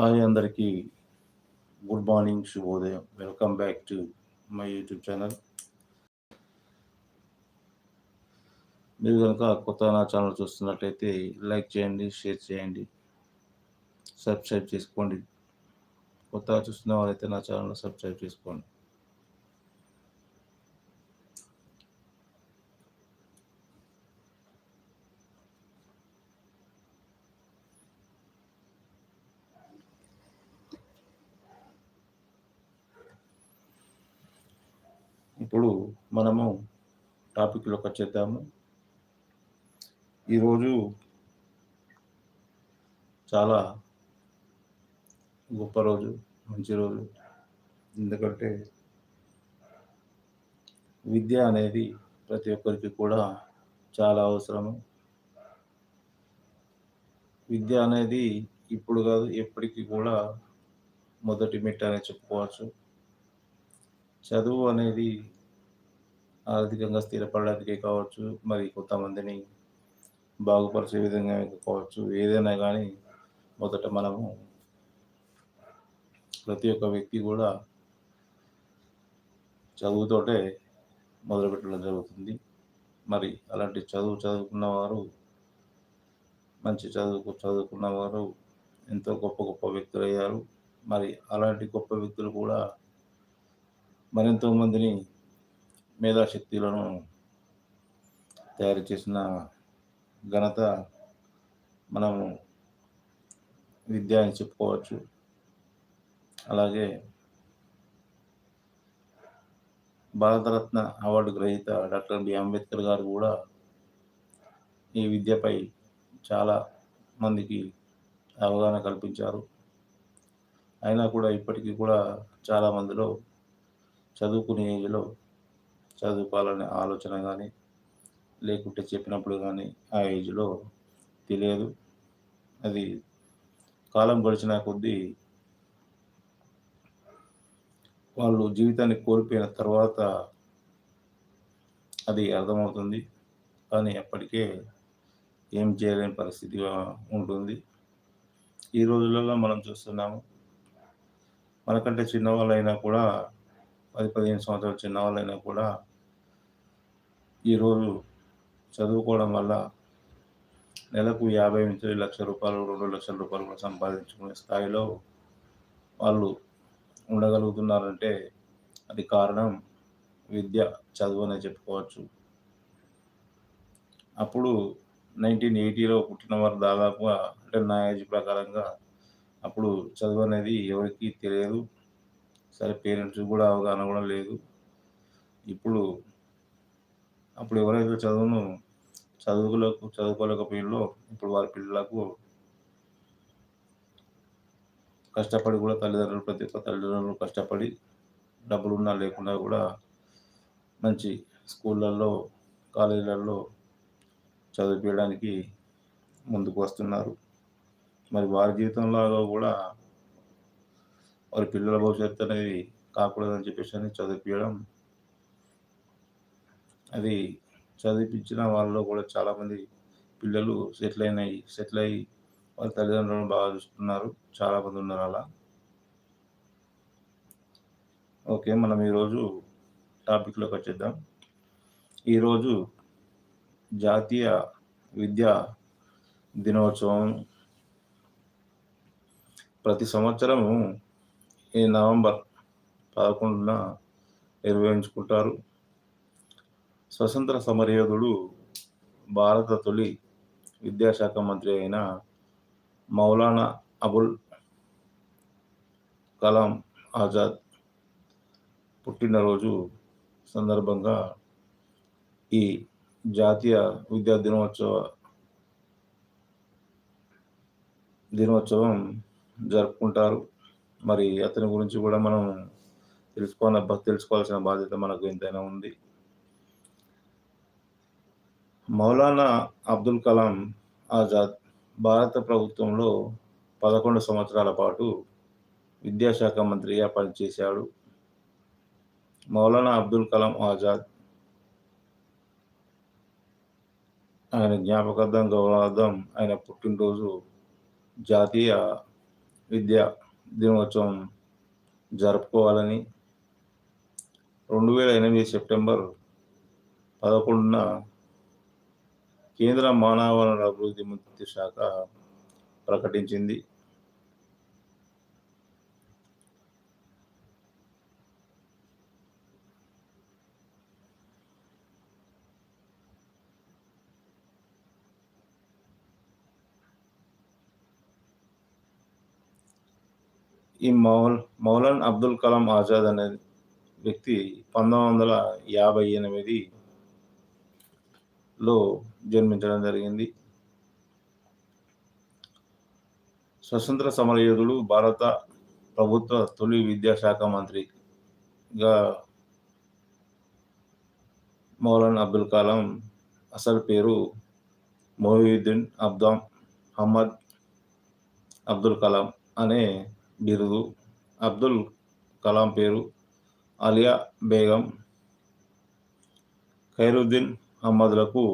Hi అందరికీ. Good morning శుభోదయం. Welcome back to my YouTube channel. మీరు కనుక కొత్త నా ఛానల్ చూస్తున్నట్లయితే లైక్ చేయండి షేర్ చేయండి సబ్స్క్రైబ్ చేసుకోండి. కొత్తగా చూస్తున్న వారైతే నా ఛానల్ సబ్స్క్రైబ్ చేసుకోండి. ఇప్పుడు మనము టాపిక్లోకి వచ్చేద్దాము. ఈరోజు చాలా గొప్ప రోజు మంచి రోజు. ఎందుకంటే విద్య అనేది ప్రతి ఒక్కరికి కూడా చాలా అవసరము. విద్య అనేది ఇప్పుడు కాదు ఎప్పటికీ కూడా మొదటి మెట్ట అనే చెప్పుకోవచ్చు. చదువు అనేది ఆర్థికంగా స్థిరపడడానికి కావచ్చు మరి కొంతమందిని బాగుపరిచే విధంగా కావచ్చు. ఏదైనా కానీ మొదట మనము ప్రతి ఒక్క వ్యక్తి కూడా చదువుతోటే మొదలుపెట్టడం జరుగుతుంది. మరి అలాంటి చదువు చదువుకున్న వారు మంచి చదువుకు చదువుకున్న వారు ఎంతో గొప్ప గొప్ప వ్యక్తులు అయ్యారు మరి అలాంటి గొప్ప వ్యక్తులు కూడా మరెంతో మందిని మేధాశక్తులను తయారు చేసిన ఘనత మనం విద్య అని చెప్పుకోవచ్చు. అలాగే భారతరత్న అవార్డు గ్రహీత డాక్టర్ బి. అంబేద్కర్ గారు కూడా ఈ విద్యపై చాలా మందికి అవగాహన కల్పించారు. అయినా కూడా ఇప్పటికీ కూడా చాలా మందిలో చదువుకునే ఏజ్లో చదువుకోవాలనే ఆలోచన కానీ లేకుంటే చెప్పినప్పుడు కానీ ఆ ఏజ్లో తెలియదు. అది కాలం గడిచిన కొద్దీ వాళ్ళు జీవితాన్ని కోల్పోయిన తర్వాత అది అర్థమవుతుంది. కానీ అప్పటికే ఏం చేయలేని పరిస్థితిగా ఉంటుంది. ఈ రోజులలో మనం చూస్తున్నాము మనకంటే చిన్నవాళ్ళైనా కూడా పది పదిహేను సంవత్సరాలు చిన్నవాళ్ళైనా కూడా ఈరోజు చదువుకోవడం వల్ల నెలకు యాభై నుంచి లక్ష రూపాయలు రెండు లక్షల రూపాయలు కూడా సంపాదించుకునే స్థాయిలో వాళ్ళు ఉండగలుగుతున్నారంటే అది కారణం విద్య చదువు అనే చెప్పుకోవచ్చు. అప్పుడు నైన్టీన్ ఎయిటీలో పుట్టిన వారు దాదాపుగా అంటే నా ఏజ్ ప్రకారంగా అప్పుడు చదువు అనేది ఎవరికి తెలియదు. సరే పేరెంట్స్ కూడా అవగాహన కూడా లేదు. ఇప్పుడు అప్పుడు ఎవరైతే చదువును చదువులకు చదువుకోలేకపోయిందో ఇప్పుడు వారి పిల్లలకు కష్టపడి కూడా తల్లిదండ్రులు ప్రతి ఒక్క తల్లిదండ్రులు కష్టపడి డబ్బులు ఉన్నా లేకుండా కూడా మంచి స్కూళ్ళల్లో కాలేజీలలో చదివించడానికి ముందుకు వస్తున్నారు. మరి వారి జీవితంలో కూడా వారి పిల్లల భవిష్యత్తు అనేది కాకూడదని చెప్పేసి అని చదివించడం అది చదివించిన వాళ్ళలో కూడా చాలామంది పిల్లలు సెటిల్ అయినాయి సెటిల్ అయ్యి వాళ్ళ తల్లిదండ్రులను బాగా చూస్తున్నారు. చాలామంది ఉన్నారు అలా. ఓకే మనం ఈరోజు టాపిక్లోకి వచ్చేద్దాం. ఈరోజు జాతీయ విద్యా దినోత్సవం. ప్రతి సంవత్సరము ఈ నవంబర్ పదకొండున నిర్వహించుకుంటారు. స్వతంత్ర సమరయోధుడు భారత తొలి విద్యాశాఖ మంత్రి అయిన మౌలానా అబుల్ కలాం ఆజాద్ పుట్టినరోజు సందర్భంగా ఈ జాతీయ విద్యా దినోత్సవ దినోత్సవం జరుపుకుంటారు. మరి అతని గురించి కూడా మనం తెలుసుకోవాల తెలుసుకోవాల్సిన బాధ్యత మనకు ఎంతైనా ఉంది. మౌలానా అబ్దుల్ కలాం ఆజాద్ భారత ప్రభుత్వంలో పదకొండు సంవత్సరాల పాటు విద్యాశాఖ మంత్రిగా పనిచేశాడు. మౌలానా అబ్దుల్ కలాం ఆజాద్ ఆయన జ్ఞాపకార్థం గౌరవార్థం ఆయన పుట్టినరోజు జాతీయ విద్యా దినోత్సవం జరుపుకోవాలని రెండు వేల ఎనిమిది సెప్టెంబర్ పదకొండున కేంద్ర మానవ వనరుల అభివృద్ధి మంత్రిత్వ శాఖ ప్రకటించింది. ఈ మౌల్ మౌలాన్ అబ్దుల్ కలాం ఆజాద్ అనే వ్యక్తి పంతొమ్మిది వందల యాభై ఎనిమిదిలో జన్మించడం జరిగింది. స్వతంత్ర సమరయోధుడు భారత ప్రభుత్వ తొలి విద్యాశాఖ మంత్రిగా మౌలాన్ అబ్దుల్ కలాం అసలు పేరు మొహియుద్దీన్ అబ్దాం అహ్మద్ అబ్దుల్ కలాం అనే బిరుదు. అబ్దుల్ కలాం పేరు అలియా బేగం ఖైరుద్దీన్ అహ్మద్లకు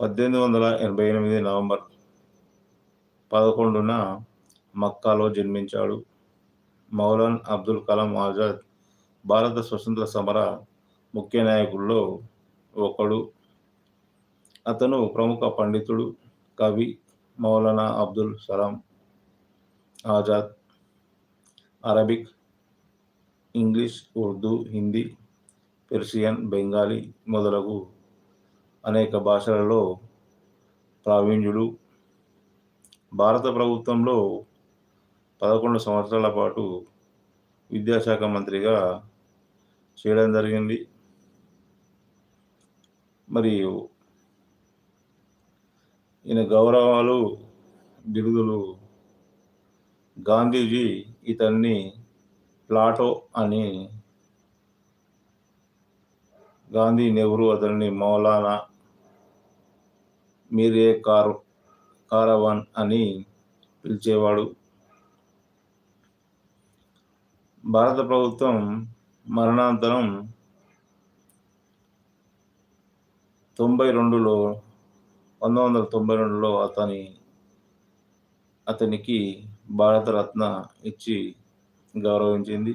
పద్దెనిమిది వందల ఎనభై ఎనిమిది నవంబర్ పదకొండున మక్కాలో జన్మించాడు మౌలాన్ అబ్దుల్ కలాం ఆజాద్. భారత స్వతంత్ర సమర ముఖ్య నాయకుల్లో ఒకడు. అతను ప్రముఖ పండితుడు కవి Maulana Abdul Salam Azad. Arabic English Urdu Hindi Persian Bengali మొదలగు అనేక భాషలలో ప్రావీణ్యుడు భారత ప్రభుత్వంలో పదకొండు సంవత్సరాల పాటు విద్యాశాఖ మంత్రిగా చేయడం జరిగింది. మరియు ఈయన గౌరవాలు బిరుదులు గాంధీజీ ఇతన్ని ప్లాటో అని గాంధీ నెహ్రూ అతన్ని మౌలానా మీరే కారు కారవాన్ అని పిలిచేవాడు. భారత ప్రభుత్వం మరణాంతరం తొంభై రెండులో పంతొమ్మిది వందల తొంభై రెండులో అతని అతనికి భారతరత్న ఇచ్చి గౌరవించింది.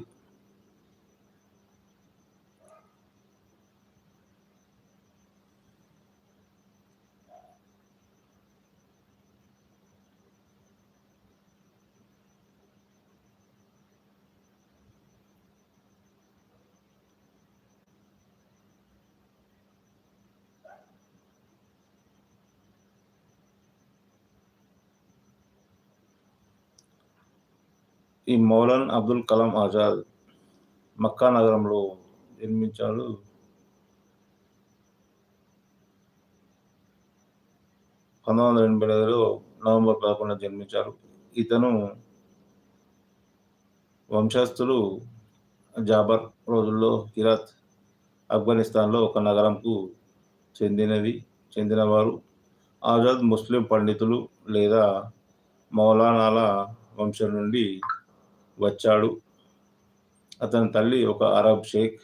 ఈ మౌలాన్ అబ్దుల్ కలాం ఆజాద్ మక్కా నగరంలో జన్మించాడు పంతొమ్మిది వందల ఎనభై ఐదులో నవంబర్ పదకొండున జన్మించారు. ఇతను వంశస్థులు జాబర్ రోజుల్లో హిరాత్ ఆఫ్ఘనిస్తాన్లో ఒక నగరంకు చెందినది చెందినవారు. ఆజాద్ ముస్లిం పండితులు లేదా మౌలానాల వంశం నుండి వచ్చాడు. అతని తల్లి ఒక అరబ్ షేక్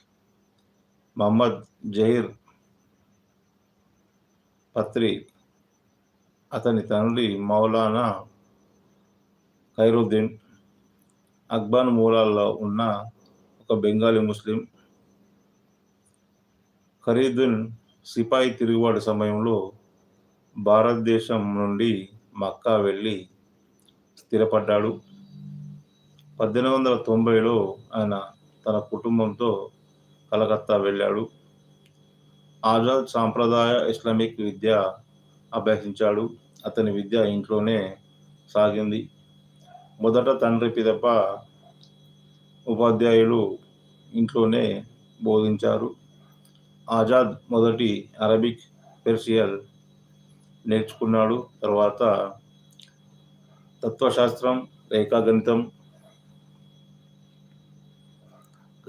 మహమ్మద్ జహీర్ పత్రి అతని తండ్రి మౌలానా ఖైరుద్దీన్ అక్బాన్ మూలాల్లో ఉన్న ఒక బెంగాలీ ముస్లిం. ఖరీదున్ సిపాయి తిరుగుబాటు సమయంలో భారతదేశం నుండి మక్కా వెళ్ళి స్థిరపడ్డాడు. పద్దెనిమిది వందల తొంభైలో ఆయన తన కుటుంబంతో కలకత్తా వెళ్ళాడు. ఆజాద్ సాంప్రదాయ ఇస్లామిక్ విద్య అభ్యసించాడు. అతని విద్య ఇంట్లోనే సాగింది. మొదట తండ్రి పిదప ఉపాధ్యాయులు ఇంట్లోనే బోధించారు. ఆజాద్ మొదటి అరబిక్ పెర్షియల్ నేర్చుకున్నాడు. తర్వాత తత్వశాస్త్రం రేఖాగణితం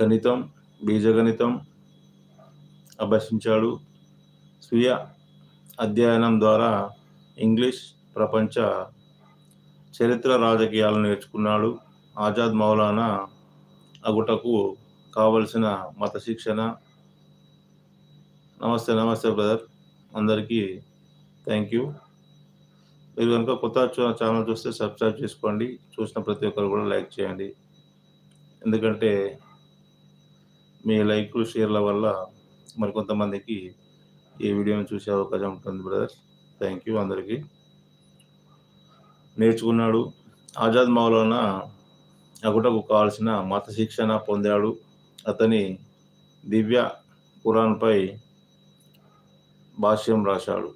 గణితం బీజగణితం అభ్యసించాడు. స్వీయ అధ్యయనం ద్వారా ఇంగ్లీష్ ప్రపంచ చరిత్ర రాజకీయాలను నేర్చుకున్నాడు. ఆజాద్ మౌలానా అగుటకు కావలసిన మత శిక్షణ. నమస్తే నమస్తే బ్రదర్. అందరికీ థ్యాంక్ యూ. మీరు కనుక కొత్త ఛానల్ చూస్తే సబ్స్క్రైబ్ చేసుకోండి. చూసిన ప్రతి ఒక్కరు కూడా లైక్ చేయండి. ఎందుకంటే మీ లైక్‌లు, షేర్‌ల వల్ల మరికొంతమందికి ఈ వీడియోని చూసే అవకాశం ఉంటుంది బ్రదర్స్. థ్యాంక్ యూ అందరికీ. నేర్చుకున్నాడు. ఆజాద్ మౌలానా అగుటకు కావాల్సిన మత శిక్షణ పొందాడు. అతని దివ్య ఖురాన్‌పై భాష్యం రాశాడు.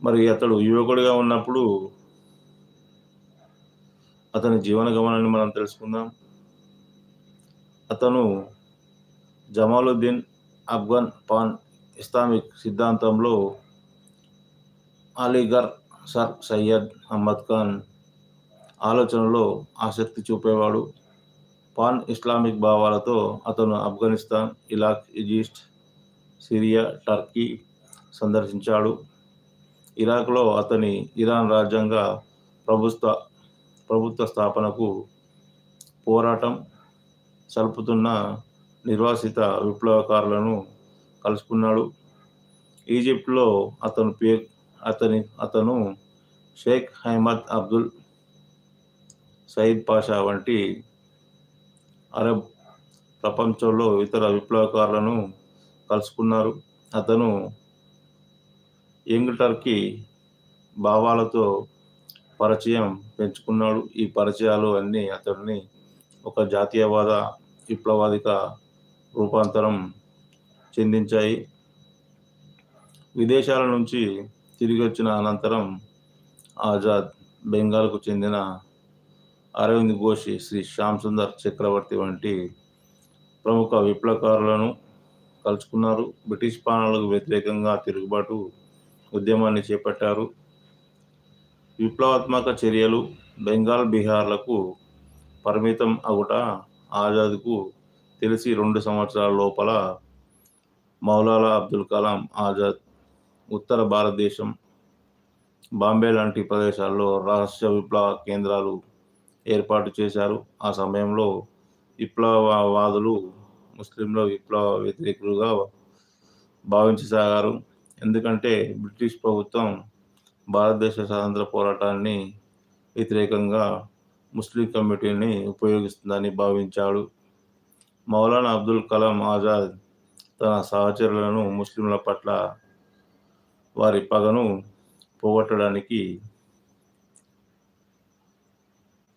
మరి అతడు యువకుడిగా ఉన్నప్పుడు అతని జీవన గమనాన్ని మనం తెలుసుకుందాం. అతను జమాలుద్దీన్ అఫ్ఘన్ పాన్ ఇస్లామిక్ సిద్ధాంతంలో అలీగర్ సర్ సయ్యద్ అహ్మద్ ఖాన్ ఆలోచనలో ఆసక్తి చూపేవాడు. పాన్ ఇస్లామిక్ భావాలతో అతను Afghanistan, Iraq, Egypt, Syria, Turkey సందర్శించాడు. ఇరాక్‌లో అతని ఇరాన్ రాజ్యాంగ ప్రభుత్వ ప్రభుత్వ స్థాపనకు పోరాటం సల్పుతున్న నిర్వాసిత విప్లవకారులను కలుసుకున్నాడు. ఈజిప్ట్‌లో అతను పే అతని అతను షేక్ అహ్మద్ అబ్దుల్ సయీద్ పాషా వంటి అరబ్ ప్రపంచంలో ఇతర విప్లవకారులను కలుసుకున్నారు. అతను యంగ్ టర్కీ భావాలతో పరిచయం పెంచుకున్నాడు. ఈ పరిచయాలు అన్నీ అతడిని ఒక జాతీయవాద విప్లవాదిక రూపాంతరం చెందించాయి. విదేశాల నుంచి తిరిగి వచ్చిన అనంతరం ఆజాద్ బెంగాల్‌కు చెందిన అరవింద్ ఘోష్, శ్రీ శ్యామ్ సుందర్ చక్రవర్తి వంటి ప్రముఖ విప్లవకారులను కలుసుకున్నారు. బ్రిటిష్ పాలనలకు వ్యతిరేకంగా తిరుగుబాటు ఉద్యమాన్ని చేపట్టారు. విప్లవాత్మక చర్యలు బెంగాల్, బీహార్‌లకు పరిమితం అగుట ఆజాద్‌కు తెలిసి రెండు సంవత్సరాల లోపల మౌలానా అబ్దుల్ కలాం ఆజాద్ ఉత్తర భారతదేశం, బాంబే లాంటి ప్రదేశాల్లో రహస్య విప్లవ కేంద్రాలు ఏర్పాటు చేశారు. ఆ సమయంలో విప్లవవాదులు ముస్లింల విప్లవ వ్యతిరేకులుగా భావించసాగారు. ఎందుకంటే బ్రిటిష్ ప్రభుత్వం భారతదేశ స్వాతంత్ర పోరాటాన్ని వ్యతిరేకంగా ముస్లిం కమిటీని ఉపయోగిస్తుందని భావించాడు. మౌలానా అబ్దుల్ కలాం ఆజాద్ తన సహచరులను ముస్లింల పట్ల వారి పగను పోగొట్టడానికి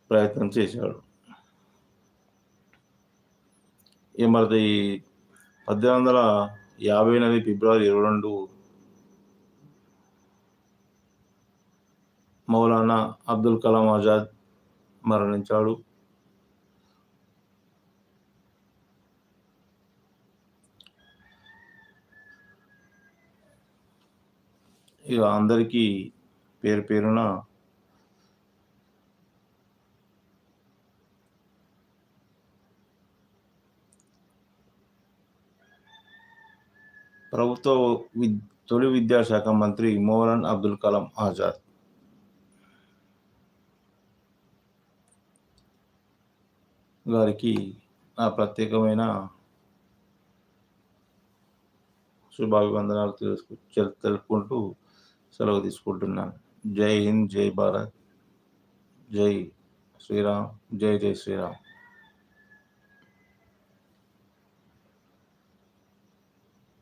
ప్రయత్నం చేశాడు. ఈ మరి పద్దెనిమిది వందల యాభై ఎనిమిది ఫిబ్రవరి ఇరవై రెండు మౌలానా అబ్దుల్ కలాం ఆజాద్ మరణించాడు. ఇక అందరికీ పేరు పేరున ప్రభుత్వ విద్ తొలి విద్యాశాఖ మంత్రి మోహన్ అబ్దుల్ కలాం ఆజాద్. గారికి నా ప్రత్యేకమైన శుభాభివందనాలు తెలుసుకు తెలుపుకుంటూ సెలవు తీసుకుంటున్నాను. జై హింద్, జై భారత్, జై శ్రీరామ్, జై జై శ్రీరామ్.